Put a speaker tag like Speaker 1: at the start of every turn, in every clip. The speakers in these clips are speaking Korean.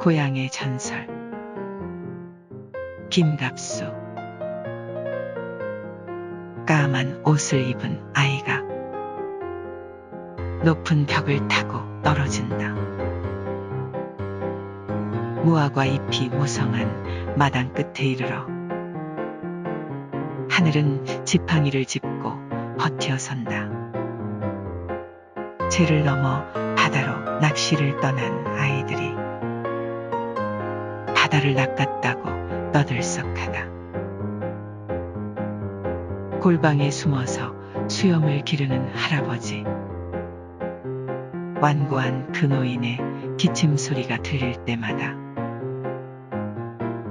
Speaker 1: 고향의 전설 김갑수 까만 옷을 입은 아이가 높은 벽을 타고 떨어진다. 무화과 잎이 무성한 마당 끝에 이르러 하늘은 지팡이를 짚고 버텨선다. 죄를 넘어 바다로 낚시를 떠난 아이들이 바다를 낚았다고 떠들썩하다. 골방에 숨어서 수염을 기르는 할아버지. 완고한 그 노인의 기침 소리가 들릴 때마다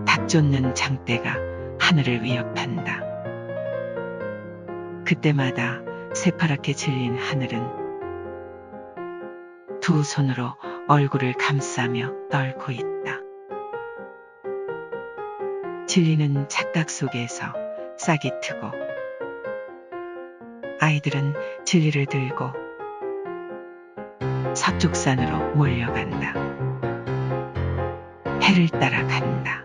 Speaker 1: 닭 쫓는 장대가 하늘을 위협한다. 그때마다 새파랗게 질린 하늘은 두 손으로 얼굴을 감싸며 떨고 있다. 질리는 착각 속에서 싹이 트고 아이들은 진리를 들고 서쪽 산으로 몰려간다. 해를 따라 간다.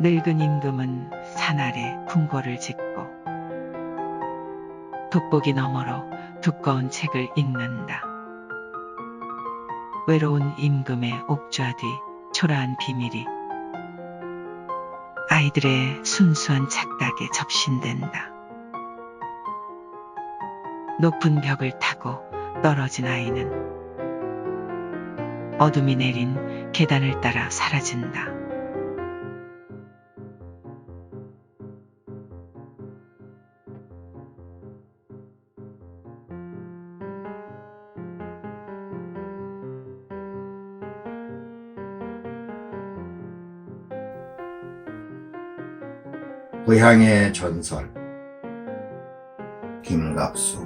Speaker 1: 늙은 임금은 산 아래 궁궐을 짓고 돋보기 너머로 두꺼운 책을 읽는다. 외로운 임금의 옥좌 뒤 초라한 비밀이 아이들의 순수한 착각에 접신된다. 높은 벽을 타고 떨어진 아이는 어둠이 내린 계단을 따라 사라진다.
Speaker 2: 고향의 전설 김갑수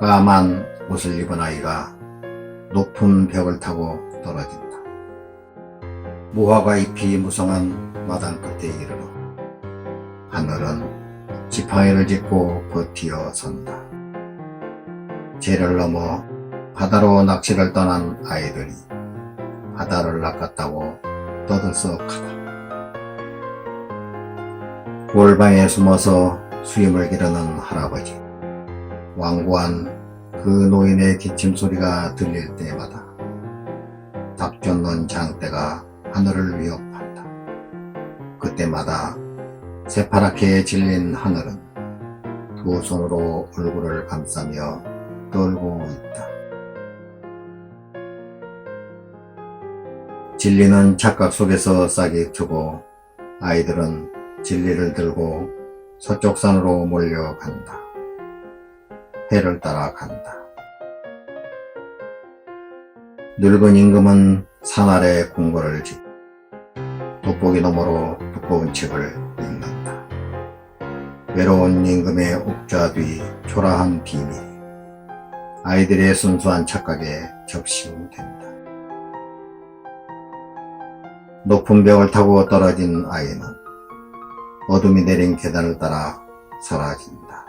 Speaker 2: 까만 옷을 입은 아이가 높은 벽을 타고 떨어진다. 무화과 잎이 무성한 마당 끝에 이르러 하늘은 지팡이를 짚고 버티어 선다. 죄를 넘어 바다로 낚시를 떠난 아이들이 바다를 낚았다고 떠들썩하다. 골방에 숨어서 수염을 기르는 할아버지. 완고한 그 노인의 기침 소리가 들릴 때마다 닭 쫓는 장대가 하늘을 위협한다. 그때마다 새파랗게 질린 하늘은 두 손으로 얼굴을 감싸며 떨고 있다. 진리는 착각 속에서 싹이 트고 아이들은 진리를 들고 서쪽 산으로 몰려간다. 해를 따라 간다. 늙은 임금은 산 아래 궁궐을 짓 돋보기 너머로 두꺼운 책을 읽는다. 외로운 임금의 옥좌 뒤 초라한 비밀 아이들의 순수한 착각에 접신된다. 높은 벽을 타고 떨어진 아이는 어둠이 내린 계단을 따라 사라진다.